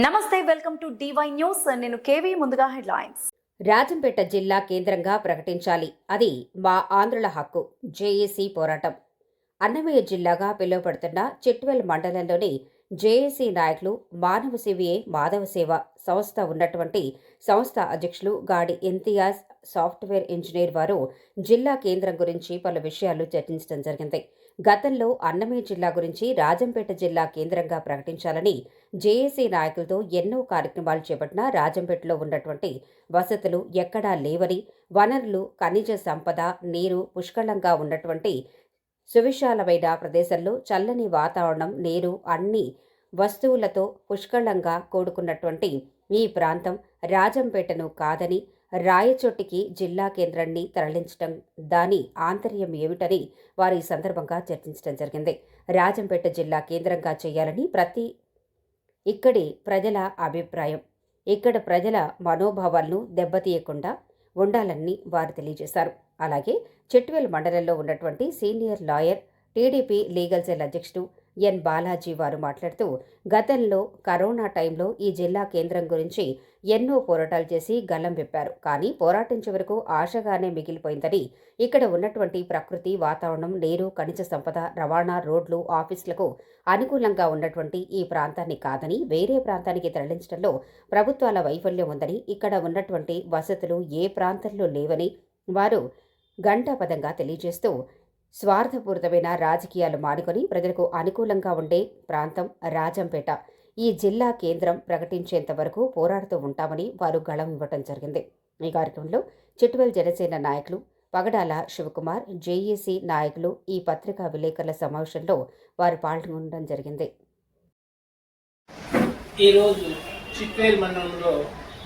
Namaste welcome to DY news నేను KV ముందుగా headlines. Rajampet జిల్లా కేంద్రంగా ప్రకటించాలి. అది మా ఆంధ్రుల హక్కు జేఏసీ పోరాటం. అన్నమయ్య జిల్లాగా పిలువబడుతున్న చిట్వెల్ మండలంలోని జేఏసీ నాయకులు మానవ సేవయే మాధవ సేవ సంస్థ ఉన్నటువంటి సంస్థ అధ్యక్షులు గాడి ఇంతియాజ్ సాఫ్ట్వేర్ ఇంజనీర్ వారు జిల్లా కేంద్రం గురించి పలు విషయాలు చర్చించడం జరిగింది. గతంలో అన్నమయ్య జిల్లా గురించి రాజంపేట జిల్లా కేంద్రంగా ప్రకటించాలని జేఏసీ నాయకులతో ఎన్నో కార్యక్రమాలు చేపట్టిన రాజంపేటలో ఉన్నటువంటి వసతులు ఎక్కడా లేవని వనరులు ఖనిజ సంపద నీరు పుష్కలంగా ఉన్నటువంటి సువిశాలమైన ప్రదేశంలో చల్లని వాతావరణం నీరు అన్ని వస్తువులతో పుష్కలంగా కూడుకున్నటువంటి ఈ ప్రాంతం రాజంపేటను కాదని రాయచోటికి జిల్లా కేంద్రాన్ని తరలించడం దాని ఆంతర్యం ఏమిటని వారు ఈ సందర్భంగా చర్చించడం జరిగింది. రాజంపేట జిల్లా కేంద్రంగా చేయాలని ప్రతి ఇక్కడి ప్రజల అభిప్రాయం ఇక్కడ ప్రజల మనోభావాలను దెబ్బతీయకుండా ఉండాలని వారు తెలియజేశారు. అలాగే చెట్వెల్ మండలంలో ఉన్నటువంటి senior lawyer TDP legal cell అధ్యక్షుడు ఎన్. బాలాజీ వారు మాట్లాడుతూ గతంలో కరోనా టైంలో ఈ జిల్లా కేంద్రం గురించి ఎన్నో పోరాటాలు చేసి గల్లం విప్పారు. కానీ పోరాటించే వరకు ఆశగానే మిగిలిపోయిందని ఇక్కడ ఉన్నటువంటి ప్రకృతి వాతావరణం నీరు ఖనిజ సంపద రవాణా రోడ్లు ఆఫీసులకు అనుకూలంగా ఉన్నటువంటి ఈ ప్రాంతాన్ని కాదని వేరే ప్రాంతానికి తరలించడంలో ప్రభుత్వాల వైఫల్యం ఉందని ఇక్కడ ఉన్నటువంటి వసతులు ఏ ప్రాంతంలో లేవని వారు గంటాపదంగా తెలియజేస్తూ స్వార్థపూరితమైన రాజకీయాలు మానుకొని ప్రజలకు అనుకూలంగా ఉండే ప్రాంతం రాజంపేట. ఈ జిల్లా కేంద్రం ప్రకటించేంత వరకు పోరాడుతూ ఉంటామని వారు గళం ఇవ్వటం జరిగింది. ఈ కార్యక్రమంలో చిట్టువెల్ జనసేన నాయకులు పగడాల శివకుమార్ జేఏసీ నాయకులు ఈ పత్రికా విలేకరుల సమావేశంలో వారు పాల్గొనడం జరిగింది. ఈరోజు చిట్వేల్ మండలంలో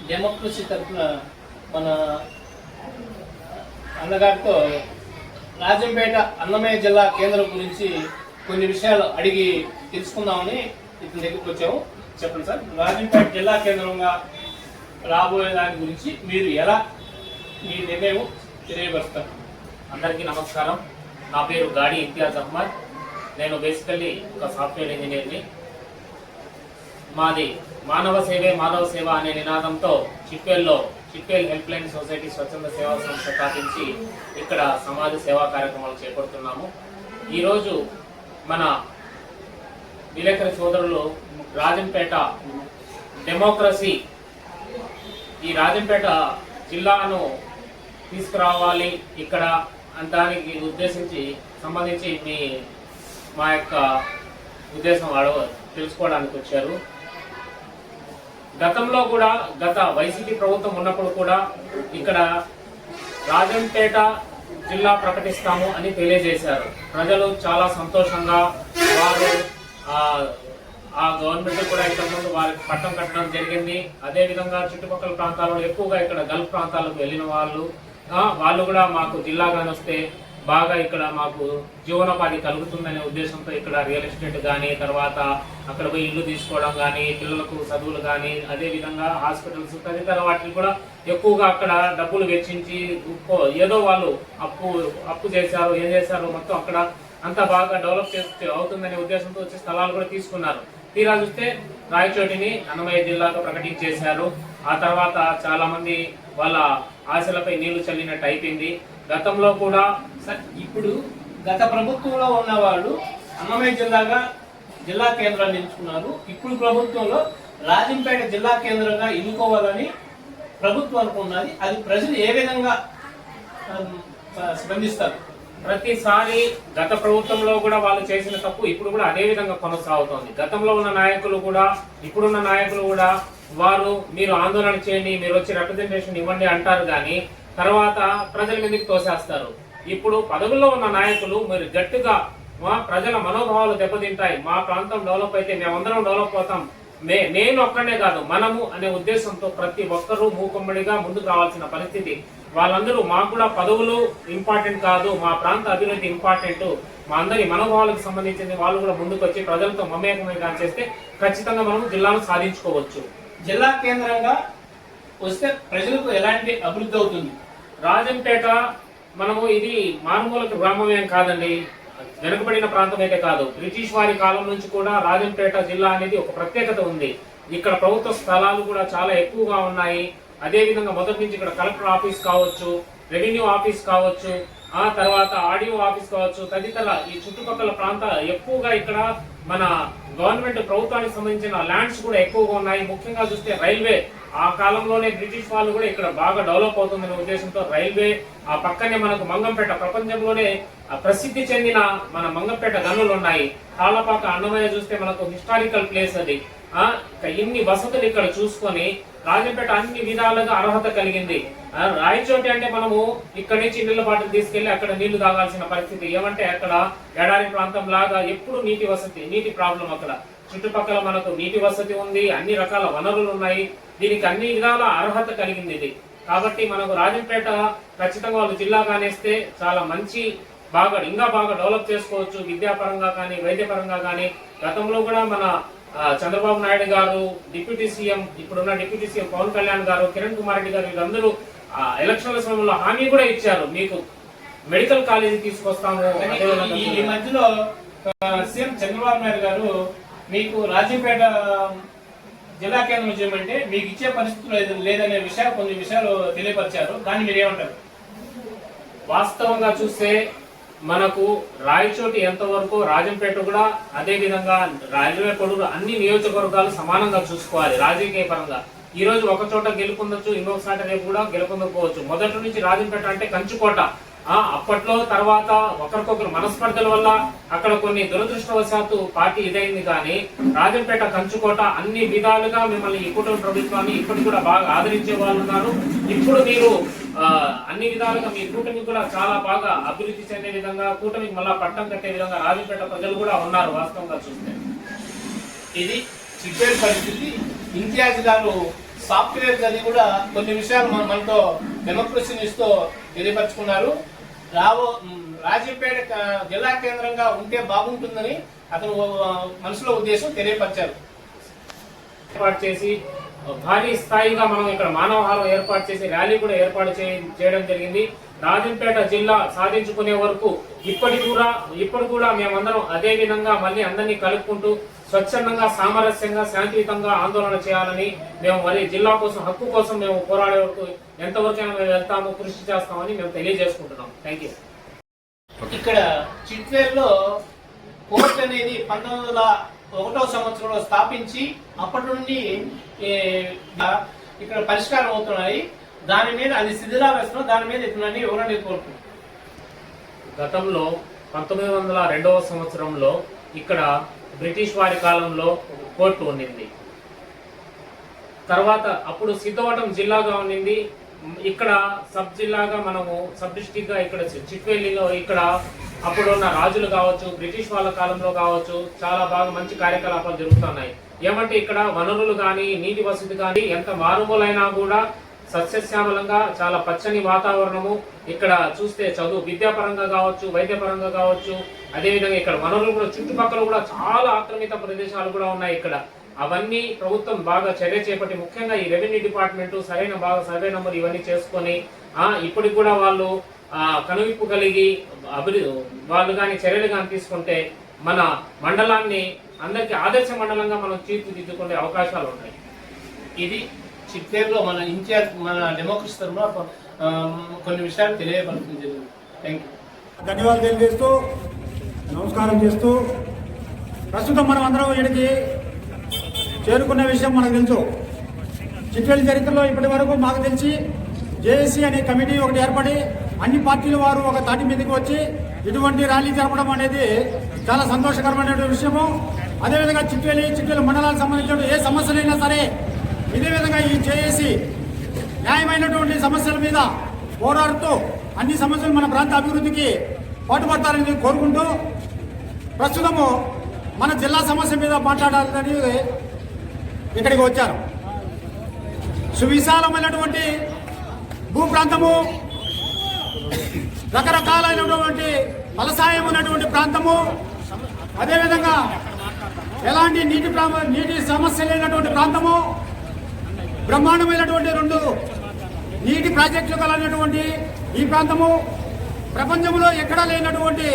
డెమోక్రసీ తరఫున మన అన్నగారితో రాజంపేట అన్నమయ్య జిల్లా కేంద్రం గురించి కొన్ని విషయాలు అడిగి తెలుసుకుందామని ఇతని దగ్గరికి వచ్చాము. చెప్పండి సార్ రాజంపేట జిల్లా కేంద్రంగా రాబోయే దాని గురించి మీరు ఎలా మీ నిర్ణయం తెలియపరుస్తారు? అందరికీ నమస్కారం. నా పేరు గాడి ఇంతియాజ్ అహ్మద్. నేను బేసికల్లీ ఒక సాఫ్ట్వేర్ ఇంజనీర్ని. మాది మానవ సేవే మానవ సేవ అనే నినాదంతో చిప్పేల్లో చిట్వేల్ హెల్ప్ లైన్ సొసైటీ స్వచ్ఛంద సేవా సంస్థ స్థాపించి ఇక్కడ సమాజ సేవా కార్యక్రమాలు చేపడుతున్నాము. ఈరోజు మన విలేకరి సోదరులు రాజంపేట డెమోక్రసీ ఈ రాజంపేట జిల్లాను తీసుకురావాలి ఇక్కడ దానికి ఉద్దేశించి సంబంధించి మీ మా యొక్క ఉద్దేశం అడవ తెలుసుకోవడానికి వచ్చారు. గతంలో కూడా గత వైసీపీ ప్రభుత్వం ఉన్నప్పుడు కూడా ఇక్కడ రాజంపేట జిల్లా ప్రకటిస్తాము అని తెలియజేశారు. ప్రజలు చాలా సంతోషంగా వారు ఆ, గవర్నమెంట్ కూడా ఇంతకుముందు వారికి పట్టం కట్టడం జరిగింది. అదే విధంగా చుట్టుపక్కల ప్రాంతాల్లో ఎక్కువగా ఇక్కడ గల్ఫ్ ప్రాంతాలకు వెళ్ళిన వాళ్ళు వాళ్ళు కూడా మాకు జిల్లాగాని వస్తే బాగా ఇక్కడ మాకు జీవనోపాధి కలుగుతుందనే ఉద్దేశంతో ఇక్కడ రియల్ ఎస్టేట్ కానీ తర్వాత అక్కడ పోయి ఇల్లు తీసుకోవడం కానీ పిల్లలకు చదువులు కానీ అదే విధంగా హాస్పిటల్స్ తదితర వాటిని కూడా ఎక్కువగా అక్కడ డబ్బులు వెచ్చించి ఏదో వాళ్ళు అప్పు అప్పు చేశారు ఏం చేశారు మొత్తం అక్కడ అంతా బాగా డెవలప్ చేస్తే అవుతుందనే ఉద్దేశంతో వచ్చే స్థలాలు కూడా తీసుకున్నారు. తీరా చూస్తే రాయచోటిని అన్నమయ్య జిల్లాగా ప్రకటించేశారు. ఆ తర్వాత చాలామంది వాళ్ళ ఆశలపై నీళ్ళు చల్లినట్టు అయిపోయింది. గతంలో కూడా సార్ ఇప్పుడు గత ప్రభుత్వంలో ఉన్నవాళ్ళు అన్నమయ్య జిల్లాగా జిల్లా కేంద్రాన్ని ఎంచుకున్నారు. ఇప్పుడు ప్రభుత్వంలో రాజంపేట జిల్లా కేంద్రంగా ఎన్నుకోవాలని ప్రభుత్వం అనుకున్నది అది ప్రజలు ఏ విధంగా స్పందిస్తారు? ప్రతిసారి గత ప్రభుత్వంలో కూడా వాళ్ళు చేసిన తప్పు ఇప్పుడు కూడా అదే విధంగా కొనసాగుతోంది. గతంలో ఉన్న నాయకులు కూడా ఇప్పుడున్న నాయకులు కూడా వారు మీరు ఆందోళన చేయండి మీరు వచ్చి రిప్రజెంటేషన్ ఇవ్వండి అంటారు కానీ తర్వాత ప్రజల మీదకి తోసేస్తారు. ఇప్పుడు పదవుల్లో ఉన్న నాయకులు మీరు గట్టిగా మా ప్రజల మనోభావాలు దెబ్బతింటాయి. మా ప్రాంతం డెవలప్ అయితే మేమందరం డెవలప్ అవుతాం. మే నేను ఒక్కనే కాదు మనము అనే ఉద్దేశంతో ప్రతి ఒక్కరూ మూకుమ్మడిగా ముందుకు రావాల్సిన పరిస్థితి. వాళ్ళందరూ మాకు కూడా పదవులు ఇంపార్టెంట్ కాదు మా ప్రాంత అభివృద్ధి ఇంపార్టెంట్. మా అందరి మనోభావాలకు సంబంధించింది వాళ్ళు కూడా ముందుకు వచ్చి ప్రజలతో మమేకమేగా చేస్తే ఖచ్చితంగా మనం జిల్లాను సాధించుకోవచ్చు. జిల్లా కేంద్రంగా వస్తే ప్రజలకు ఎలాంటి అభివృద్ధి అవుతుంది? రాజంపేట మనము ఇది మారుమూల గ్రామం ఏం కాదండి. వెనుకబడిన ప్రాంతం అయితే కాదు. బ్రిటిష్ వారి కాలం నుంచి కూడా రాజంపేట జిల్లా అనేది ఒక ప్రత్యేకత ఉంది. ఇక్కడ ప్రభుత్వ స్థలాలు కూడా చాలా ఎక్కువగా ఉన్నాయి. అదే విధంగా మొదటి నుంచి ఇక్కడ కలెక్టర్ ఆఫీస్ కావచ్చు రెవెన్యూ ఆఫీస్ కావచ్చు ఆ తర్వాత ఆడియో ఆఫీస్ కావచ్చు తదితర ఈ చుట్టుపక్కల ప్రాంతాలు ఎక్కువగా ఇక్కడ మన గవర్నమెంట్ ప్రభుత్వానికి సంబంధించిన ల్యాండ్స్ కూడా ఎక్కువగా ఉన్నాయి. ముఖ్యంగా చూస్తే రైల్వే ఆ కాలంలోనే బ్రిటిష్ వాళ్ళు కూడా ఇక్కడ బాగా డెవలప్ అవుతుందనే ఉద్దేశంతో రైల్వే ఆ పక్కనే మనకు మంగంపేట ప్రపంచంలోనే ప్రసిద్ధి చెందిన మన మంగంపేట గనులు ఉన్నాయి. తాళపాక అన్నమయ్య చూస్తే మనకు హిస్టారికల్ ప్లేస్ అది. ఇన్ని వసతులు ఇక్కడ చూసుకొని రాజంపేట అన్ని విధాలుగా అర్హత కలిగింది. రాయచోటి అంటే మనము ఇక్కడ నుంచి నీళ్ళ బాటిల్ తీసుకెళ్ళి అక్కడ నీళ్ళు తాగాల్సిన పరిస్థితి. ఏమంటే అక్కడ ఎడారి ప్రాంతం లాగా ఎప్పుడు నీటి వసతి నీటి ప్రాబ్లం అక్కడ. చుట్టుపక్కల మనకు నీటి వసతి ఉంది అన్ని రకాల వనరులు ఉన్నాయి. దీనికి అన్ని విధాల అర్హత కలిగింది ఇది. కాబట్టి మనకు రాజంపేట ఖచ్చితంగా వాళ్ళు జిల్లా కానేస్తే చాలా మంచి బాగా ఇంకా బాగా డెవలప్ చేసుకోవచ్చు. విద్యాపరంగా కానీ వైద్యపరంగా కానీ. గతంలో కూడా మన చంద్రబాబు నాయుడు గారు డిప్యూటీ సీఎం ఇప్పుడున్న డిప్యూటీ సీఎం పవన్ కళ్యాణ్ గారు కిరణ్ కుమార్ రెడ్డి గారు వీళ్ళందరూ ఎలక్షన్ల సమయంలో హామీ కూడా ఇచ్చారు. మీకు మెడికల్ కాలేజీ తీసుకొస్తాము ఈ- మధ్యలో సీఎం చంద్రబాబు నాయుడు గారు మీకు రాజంపేట జిల్లా కేంద్రం చేయమంటే మీకు ఇచ్చే పరిస్థితులు లేదనే విషయాలు కొన్ని విషయాలు తెలియపరిచారు. దాన్ని మీరు ఏమంటారు? వాస్తవంగా చూస్తే మనకు రాయచోటి ఎంతవరకు రాజంపేట కూడా అదే విధంగా రైల్వే కొడుకు అన్ని నియోజకవర్గాలు సమానంగా చూసుకోవాలి రాజకీయ పరంగా. ఈ రోజు ఒక చోట గెలుపొందొచ్చు ఇంకొకసారి రేపు కూడా గెలుపొందకపోవచ్చు. మొదటి నుంచి రాజంపేట అంటే కంచుకోట. అప్పట్లో తర్వాత ఒకరికొకరు మనస్పర్ధల వల్ల అక్కడ కొన్ని దురదృష్టవశాత్తు పార్టీ ఇదైంది కానీ రాజంపేట కంచుకోట అన్ని విధాలుగా మిమ్మల్ని ఈ కుటుంబ ప్రభుత్వాన్ని ఇప్పుడు కూడా బాగా ఆదరించే వాళ్ళు ఉన్నారు. ఇప్పుడు మీరు అన్ని విధాలుగా మీ కూటమి కూడా చాలా బాగా అభివృద్ధి చెందే విధంగా కూటమికి మళ్ళా పట్టం కట్టే విధంగా రాజంపేట ప్రజలు కూడా ఉన్నారు వాస్తవంగా చూస్తే. ఇది చిట్పేరు పరిస్థితి. ఇంతియాజ్ గారు సాఫ్ట్వేర్ అది కూడా కొన్ని విషయాలు మనతో డెమోక్రసీ తెలియపరుచుకున్నారు. రావో మ్, రాజంపేట జిల్లా కేంద్రంగా ఉంటే బాగుంటుందని అతను మనసులో ఉద్దేశం తెలియపరిచారు. ఏర్పాటు చేసి భారీ స్థాయిగా మనం ఇక్కడ మానవహారం ఏర్పాటు చేసి ర్యాలీ కూడా ఏర్పాటు చేయడం జరిగింది. రాజంపేట జిల్లా సాధించుకునే వరకు ఇప్పటి కూడా ఇప్పుడు కూడా మేమందరం అదే విధంగా మళ్ళీ అందరినీ కలుపుకుంటూ స్వచ్ఛందంగా సామరస్యంగా శాంతియుతంగా ఆందోళన చేయాలని మేము మరి జిల్లా కోసం హక్కు కోసం మేము పోరాడే వరకు ఎంతవరకైనా మేము వెళ్తాము కృషి చేస్తామని మేము తెలియజేసుకుంటున్నాం. థ్యాంక్ యూ ఇక్కడ చిట్వేర్లో కోర్టు అనేది పంతొమ్మిది వందల ఒకటో సంవత్సరంలో స్థాపించి అప్పటి నుండి ఇక్కడ పరిష్కారం అవుతున్నాయి. దాని మీద అది శిథిలావస్థలో దాని మీద ఇతన్ని వివరణ కోరుతున్నాను గతంలో పంతొమ్మిది వందల రెండవ సంవత్సరంలో ఇక్కడ బ్రిటిష్ వారి కాలంలో కోర్టు ఉండింది తర్వాత అప్పుడు సిద్ధవటం జిల్లాగా ఉండింది ఇక్కడ సబ్ జిల్లాగా మనము సబ్ డిస్టిక్గా ఇక్కడ చిట్వేలిలో ఇక్కడ అప్పుడు ఉన్న రాజులు కావచ్చు బ్రిటిష్ వాళ్ళ కాలంలో కావచ్చు చాలా బాగా మంచి కార్యకలాపాలు జరుగుతున్నాయి. ఏమంటే ఇక్కడ వనరులు కానీ నీటి వసతి కానీ ఎంత మారుమూలైనా కూడా సస్యశ్యామలంగా చాలా పచ్చని వాతావరణము. ఇక్కడ చూస్తే చదువు విద్యాపరంగా కావచ్చు వైద్యపరంగా కావచ్చు అదేవిధంగా ఇక్కడ వనరులు కూడా చుట్టుపక్కల కూడా చాలా ఆక్రమిత ప్రదేశాలు కూడా ఉన్నాయి ఇక్కడ. అవన్నీ ప్రభుత్వం బాగా చర్య చేపట్టి ముఖ్యంగా ఈ రెవెన్యూ డిపార్ట్మెంట్ సరైన బాగా సర్వే నెంబర్ ఇవన్నీ చేసుకొని ఇప్పటికి కూడా వాళ్ళు కనువిప్పు కలిగి అభివృద్ధి వాళ్ళు కానీ చర్యలు కానీ తీసుకుంటే మన మండలాన్ని అందరికీ ఆదర్శ మండలంగా మనం తీర్చిదిద్దుకునే అవకాశాలు ఉన్నాయి. ఇది చిట్వేర్లో మన ఇన్ఛార్జ్ మన డెమోక్రసీ తరఫున కొన్ని విషయాలు తెలియపడుతుంది జరిగింది. థ్యాంక్ యూ ధన్యవాదాలు తెలియజేస్తూ నమస్కారం చేస్తూ ప్రస్తుతం మనం అందరం వీడికి చేరుకున్న విషయం మనకు తెలుసు. చిట్వేలి చరిత్రలో ఇప్పటి వరకు మాకు తెలిసి జేఏసీ అనే కమిటీ ఒకటి ఏర్పడి అన్ని పార్టీల వారు ఒక తాటి మీదకి వచ్చి ఇటువంటి ర్యాలీ జరపడం అనేది చాలా సంతోషకరమైనటువంటి విషయము. అదేవిధంగా చిట్వేలి చిట్వేలి మండలానికి సంబంధించిన ఏ సమస్యలైనా సరే ఇదే విధంగా ఈ జేఏసీ న్యాయమైనటువంటి సమస్యల మీద పోరాడుతూ అన్ని సమస్యలు మన ప్రాంత అభివృద్ధికి పాటుపడతారని కోరుకుంటూ ప్రస్తుతము మన జిల్లా సమస్య మీద మాట్లాడాలని ఇక్కడికి వచ్చారు. సువిశాలమైనటువంటి భూ ప్రాంతము రకరకాలైనటువంటి ఫలసాయం ఉన్నటువంటి ప్రాంతము అదేవిధంగా ఎలాంటి నీటి ప్రా- నీటి సమస్య లేనటువంటి ప్రాంతము బ్రహ్మాండమైనటువంటి రెండు నీటి ప్రాజెక్టులు కలనటువంటి ఈ ప్రాంతము ప్రపంచంలో ఎక్కడా లేనటువంటి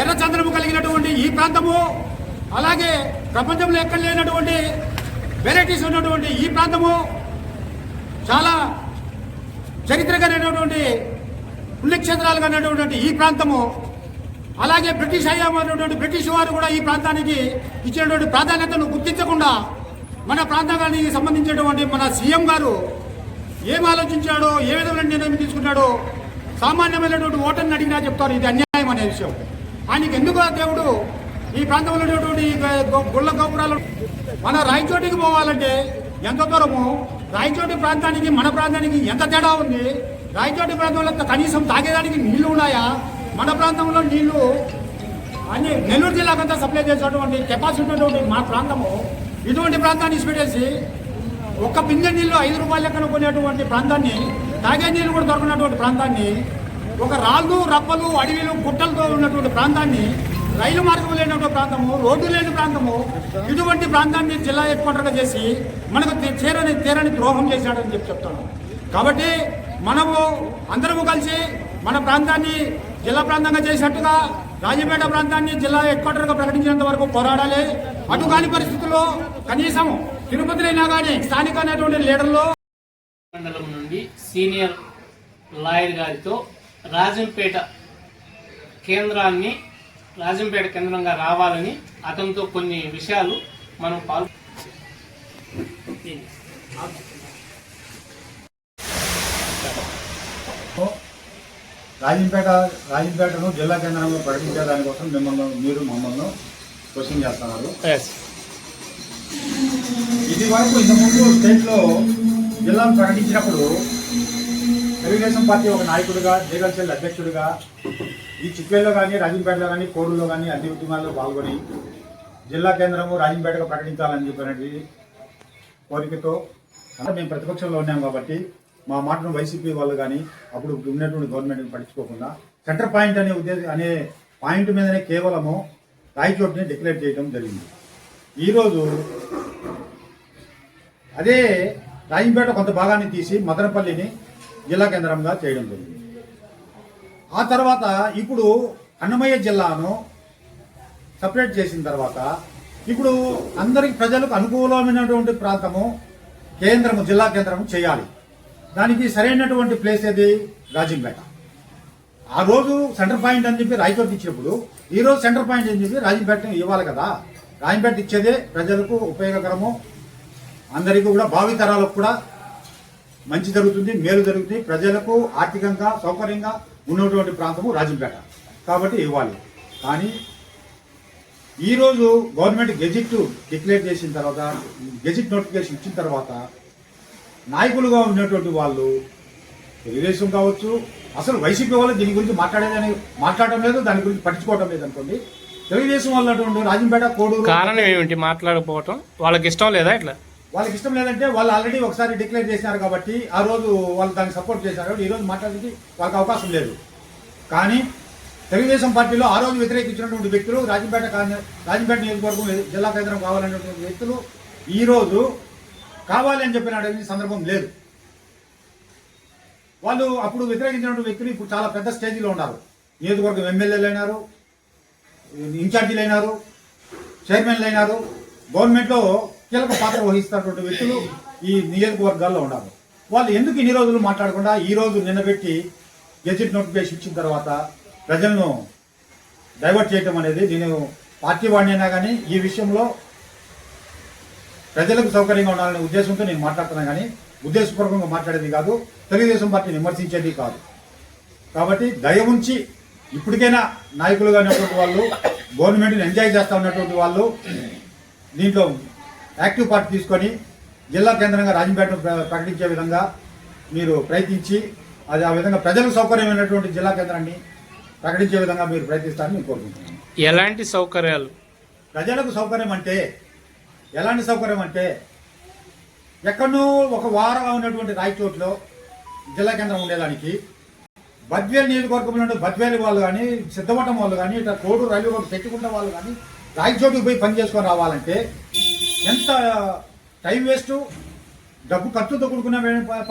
ఎర్రచంద్రము కలిగినటువంటి ఈ ప్రాంతము అలాగే ప్రపంచంలో ఎక్కడ లేనటువంటి వెరైటీస్ ఉన్నటువంటి ఈ ప్రాంతము చాలా చరిత్రకరైనటువంటి పుణ్యక్షేత్రాలుగా ఉన్నటువంటి ఈ ప్రాంతము అలాగే బ్రిటిష్ అయ్యామన్నటువంటి బ్రిటిష్ వారు కూడా ఈ ప్రాంతానికి ఇచ్చినటువంటి ప్రాధాన్యతను గుర్తించకుండా మన ప్రాంతానికి సంబంధించినటువంటి మన సీఎం గారు ఏం ఆలోచించాడో ఏ విధమైన నిర్ణయం తీసుకున్నాడో సామాన్యమైనటువంటి ఓటర్ని అడిగినా చెప్తారు. ఇది అన్యాయం అనే విషయం. ఆయనకి ఎందుకు దేవుడు ఈ ప్రాంతంలో ఉన్నటువంటి గో- గుళ్ళ గోపురాలు? మన రాయచోటికి పోవాలంటే ఎంత దూరము? రాయచోటి ప్రాంతానికి మన ప్రాంతానికి ఎంత తేడా ఉంది? రాయచోటి ప్రాంతంలో కనీసం తాగేదానికి నీళ్ళు ఉన్నాయా? మన ప్రాంతంలో నీళ్ళు అన్ని నెల్లూరు జిల్లాకంతా సప్లై చేసేటువంటి కెపాసిటీ ఉన్నటువంటి మా ప్రాంతము ఇటువంటి ప్రాంతాన్ని ఇసిపెట్టేసి ఒక్క బిందె నీళ్ళు ఐదు రూపాయల లెక్కన కొనేటువంటి ప్రాంతాన్ని తాగే నీళ్ళు కూడా దొరకనటువంటి ప్రాంతాన్ని ఒక రాళ్ళు రప్పలు అడవిలు గుట్టలతో ఉన్నటువంటి ప్రాంతాన్ని రైలు మార్గం లేనటువంటి ప్రాంతము రోడ్డు లేని ప్రాంతము ఇటువంటి ప్రాంతాన్ని జిల్లా హెడ్ క్వార్టర్గా చేసి మనకు చేరని తీరని ద్రోహం చేశాడని చెప్పి చెప్తాను కాబట్టి మనము అందరము కలిసి మన ప్రాంతాన్ని జిల్లా ప్రాంతంగా చేసినట్టుగా రాజపేట ప్రాంతాన్ని జిల్లా హెడ్ క్వార్టర్గా ప్రకటించినంత వరకు పోరాడాలి. అటు కాని పరిస్థితుల్లో కనీసం తిరుపతిలైనా కానీ స్థానిక అనేటువంటి లీడర్లు మండలం నుండి సీనియర్ లాయర్ గారితో రాజంపేట కేంద్రాన్ని రాజంపేట కేంద్రంగా రావాలని అతనితో కొన్ని విషయాలు మనం పాల్గొ రాజంపేట రాజంపేటను జిల్లా కేంద్రంగా ప్రకటించే దానికోసం మిమ్మల్ని మీరు మమ్మల్ని క్వశ్చన్ చేస్తున్నారు. ఇది వరకు ఇంతకుముందు స్టేట్లో జిల్లాను ప్రకటించినప్పుడు తెలుగుదేశం పార్టీ ఒక నాయకుడిగా జగల్చెల్ అధ్యక్షుడిగా ఈ చిక్వేలో కానీ రాజంపేటలో కానీ కోడూరులో కానీ అన్ని ఉద్యమాల్లో పాల్గొని జిల్లా కేంద్రము రాజంపేటగా ప్రకటించాలని చెప్పినటువంటి కోరికతో అంటే మేము ప్రతిపక్షంలో ఉన్నాం కాబట్టి మా మాటను వైసీపీ వాళ్ళు కానీ అప్పుడు ఉన్నటువంటి గవర్నమెంట్ని పట్టించుకోకుండా సెంటర్ పాయింట్ అనే ఉద్దేశం అనే పాయింట్ మీదనే కేవలము రాయచోటిని డిక్లేర్ చేయడం జరిగింది. ఈరోజు అదే రాజంపేట కొంత భాగాన్ని తీసి మదనపల్లిని జిల్లా కేంద్రంగా చేయడం జరిగింది. ఆ తర్వాత ఇప్పుడు అన్నమయ్య జిల్లాను సపరేట్ చేసిన తర్వాత ఇప్పుడు అందరికి ప్రజలకు అనుకూలమైనటువంటి ప్రాంతము కేంద్రము జిల్లా కేంద్రము చేయాలి. దానికి సరైనటువంటి ప్లేస్ ఏది? రాజంపేట. ఆ రోజు సెంటర్ పాయింట్ అని చెప్పి రాయచోటి ఇచ్చినప్పుడు ఈ రోజు సెంటర్ పాయింట్ అని చెప్పి రాజంపేట ఇవ్వాలి కదా. రాజంపేట ఇచ్చేదే ప్రజలకు ఉపయోగకరము. అందరికీ కూడా భావితరాలకు కూడా మంచి జరుగుతుంది మేలు జరుగుతుంది. ప్రజలకు ఆర్థికంగా సౌకర్యంగా ఉన్నటువంటి ప్రాంతము రాజంపేట. కాబట్టి ఇవ్వాలి. కానీ ఈరోజు గవర్నమెంట్ గెజిట్ డిక్లేర్ చేసిన తర్వాత గెజిట్ నోటిఫికేషన్ ఇచ్చిన తర్వాత నాయకులుగా ఉన్నటువంటి వాళ్ళు తెలుగుదేశం కావచ్చు అసలు వైసీపీ వాళ్ళు దీని గురించి మాట్లాడేదని మాట్లాడటం లేదు దాని గురించి పట్టించుకోవడం లేదు అనుకోండి. తెలుగుదేశం వాళ్ళు రాజంపేట కోడూరు కారణం ఏమిటి? మాట్లాడకపోవటం? వాళ్ళకి ఇష్టం లేదా ఇట్లా? వాళ్ళకి ఇష్టం లేదంటే వాళ్ళు ఆల్రెడీ ఒకసారి డిక్లేర్ చేసినారు కాబట్టి ఆ రోజు వాళ్ళు దానికి సపోర్ట్ చేశారు. ఈ రోజు మాట్లాడడానికి వాళ్ళకి అవకాశం లేదు. కానీ తెలుగుదేశం పార్టీలో ఆ రోజు వ్యతిరేకించినటువంటి వ్యక్తులు రాజంపేట రాజంపేట నియోజకవర్గం జిల్లా కేంద్రం కావాలనేటువంటి వ్యక్తులు ఈ కావాలని కావాలి అని సందర్భం లేదు. వాళ్ళు అప్పుడు వ్యతిరేకించినటువంటి వ్యక్తులు ఇప్పుడు చాలా పెద్ద స్టేజీలో ఉన్నారు. నియోజకవర్గం ఎమ్మెల్యేలు అయినారు ఇన్ఛార్జీలు అయినారు చైర్మన్లు అయినారు గవర్నమెంట్లో కీలక పాత్ర వహిస్తున్నటువంటి వ్యక్తులు ఈ నియోజకవర్గాల్లో ఉన్నారు. వాళ్ళు ఎందుకు ఇన్ని రోజులు మాట్లాడకుండా ఈ రోజు నిన్నబెట్టి గెజిట్ నోటిఫికేషన్ ఇచ్చిన తర్వాత ప్రజలను డైవర్ట్ చేయటం అనేది నేను పార్టీ వాడినైనా అయినా కానీ ఈ విషయంలో ప్రజలకు సౌకర్యంగా ఉండాలనే ఉద్దేశంతో నేను మాట్లాడుతున్నాను కానీ ఉద్దేశపూర్వకంగా మాట్లాడేది కాదు తెలుగుదేశం పార్టీని విమర్శించేది కాదు. కాబట్టి దయ ఉంచి ఇప్పటికైనా నాయకులుగా ఉన్నటువంటి వాళ్ళు గవర్నమెంట్ని ఎంజాయ్ చేస్తా ఉన్నటువంటి వాళ్ళు దీంట్లో యాక్టివ్ పార్ట్ తీసుకొని జిల్లా కేంద్రంగా రాజంపేటను ప్ర- ప్రకటించే విధంగా మీరు ప్రయత్నించి అది ఆ విధంగా ప్రజలకు సౌకర్యమైనటువంటి జిల్లా కేంద్రాన్ని ప్రకటించే విధంగా మీరు ప్రయత్నిస్తారని నేను కోరుకుంటున్నాను. ఎలాంటి సౌకర్యాలు? ప్రజలకు సౌకర్యం అంటే ఎలాంటి సౌకర్యం అంటే ఎక్కడో ఒక వారం ఉన్నటువంటి రాయచోట్లో జిల్లా కేంద్రం ఉండేదానికి. బద్వేలు నియోజకవర్గంలో ఉండే బద్వేల్ వాళ్ళు కానీ సిద్ధవటం వాళ్ళు కానీ ఇట్లా కోడు రైలు రోడ్డు పెట్టుకుంటే వాళ్ళు కానీ రాయచోటుకు పోయి పని చేసుకొని రావాలంటే ఎంత టైం వేస్ట్ డబ్బు ఖర్చుతో కూడుకున్న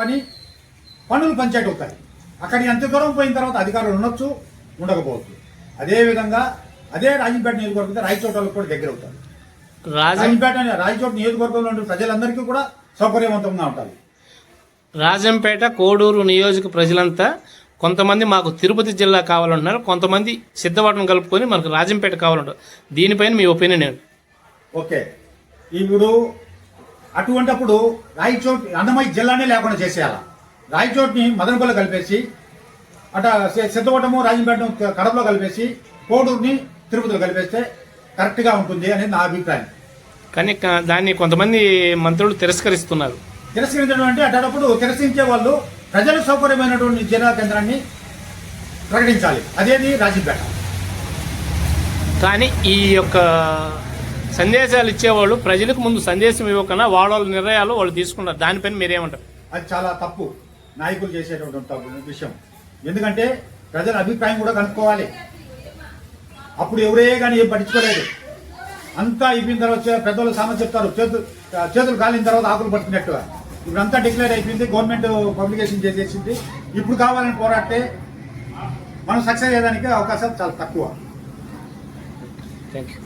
పని పనులు పంచాయతీ అవుతాయి. అక్కడ ఎంత దూరం పోయిన తర్వాత అధికారులు ఉండొచ్చు ఉండకపోవచ్చు. అదేవిధంగా అదే రాజంపేట నియోజకవర్గంతో రాయచోట వాళ్ళకి కూడా దగ్గర అవుతారు రాజంపేట రాయచోటి నియోజకవర్గంలో ఉండే ప్రజలందరికీ కూడా సౌకర్యవంతంగా ఉంటుంది రాజంపేట కోడూరు నియోజక ప్రజలంతా కొంతమంది మాకు తిరుపతి జిల్లా కావాలంటున్నారు. కొంతమంది సిద్ధవటం కలుపుకొని మనకు రాజంపేట కావాలంటారు దీనిపైన మీ ఒపీనియన్ ఏంటి? ఓకే. ఇప్పుడు అటువంటప్పుడు రాయచోట్ అన్నమయ్య జిల్లానే లేకుండా చేసేయాల? రాయచోట్ని మదనపల్లి కలిపేసి అట సిద్ధవటము రాజంపేట కడపలో కలిపేసి కోడూరుని తిరుపతిలో కలిపేస్తే కరెక్ట్గా ఉంటుంది అనేది నా అభిప్రాయం. కానీ దాన్ని కొంతమంది మంత్రులు తిరస్కరిస్తున్నారు. తిరస్కరించడం అంటే అటప్పుడు తిరస్కరించే వాళ్ళు ప్రజలకు సౌకర్యమైనటువంటి జిల్లా కేంద్రాన్ని ప్రకటించాలి. అదేది రాజంపేట కానీ ఈ యొక్క సందేశాలు ఇచ్చేవాళ్ళు ప్రజలకు ముందు సందేశం ఇవ్వకుండా వాళ్ళ నిర్ణయాలు వాళ్ళు తీసుకున్నారు. దానిపైన మీరేమంటారు? అది చాలా తప్పు. నాయకులు చేసేటటువంటి తప్పు విషయం. ఎందుకంటే ప్రజల అభిప్రాయం కూడా కనుక్కోవాలి. అప్పుడు ఎవరే కానీ ఏం పట్టించుకోలేదు. అంతా అయిపోయిన తర్వాత చే- పెద్దోళ్ళు సామెత చెప్తారు. చేతులు చేతులు కాలిన తర్వాత ఆకులు పట్టినట్టుగా ఇప్పుడు అంతా డిక్లేర్ అయిపోయింది. గవర్నమెంట్ పబ్లికేషన్ చేసేసింది. ఇప్పుడు కావాలని పోరాడితే మనం సక్సెస్ అయ్యేదానికి అవకాశాలు చాలా తక్కువ. Thank you